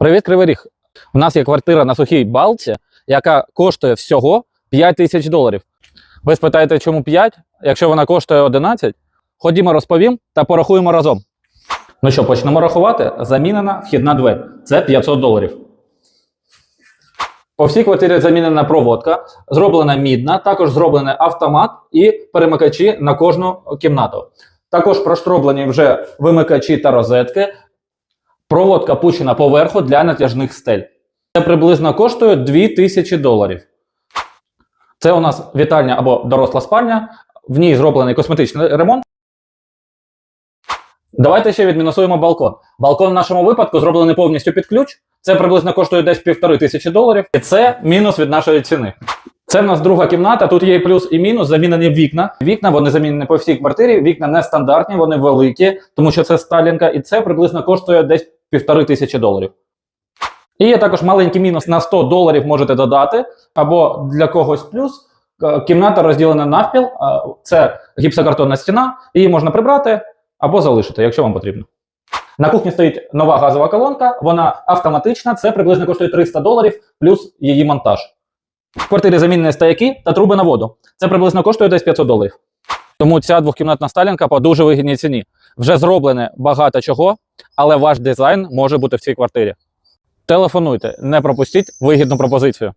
Привіт, Кривий Ріг. У нас є квартира на сухій балці, яка коштує всього 5 тисяч доларів. Ви спитаєте, чому 5, якщо вона коштує 11? Ходімо розповім та порахуємо разом. Ну що, почнемо рахувати. Замінена вхідна двері. Це 500 доларів. По всій квартирі замінена проводка, зроблена мідна, також зроблений автомат і перемикачі на кожну кімнату. Також проштроблені вже вимикачі та розетки. Проводка пущена поверху для натяжних стель. Це приблизно коштує 2000 доларів. Це у нас вітальня або доросла спальня. В ній зроблений косметичний ремонт. Давайте ще відмінусуємо балкон. Балкон в нашому випадку зроблений повністю під ключ. Це приблизно коштує десь півтори тисячі доларів. І це мінус від нашої ціни. Це в нас друга кімната. Тут є плюс і мінус. Замінені вікна. Вікна вони замінені по всій квартирі. Вікна не стандартні, вони великі, тому що це сталінка, і це приблизно коштує десь півтори тисячі доларів. І є також маленький мінус на 100 доларів можете додати, або для когось плюс. Е, Кімната розділена навпіл. е, Це гіпсокартонна стіна, її можна прибрати або залишити, якщо вам потрібно. На кухні стоїть нова газова колонка, вона автоматична, це приблизно коштує 300 доларів плюс її монтаж. В квартирі замінені стояки та труби на воду. Це приблизно коштує десь 500 доларів. Тому ця двохкімнатна сталінка по дуже вигідній ціні. Вже зроблене багато чого, але ваш дизайн може бути в цій квартирі. Телефонуйте, не пропустіть вигідну пропозицію.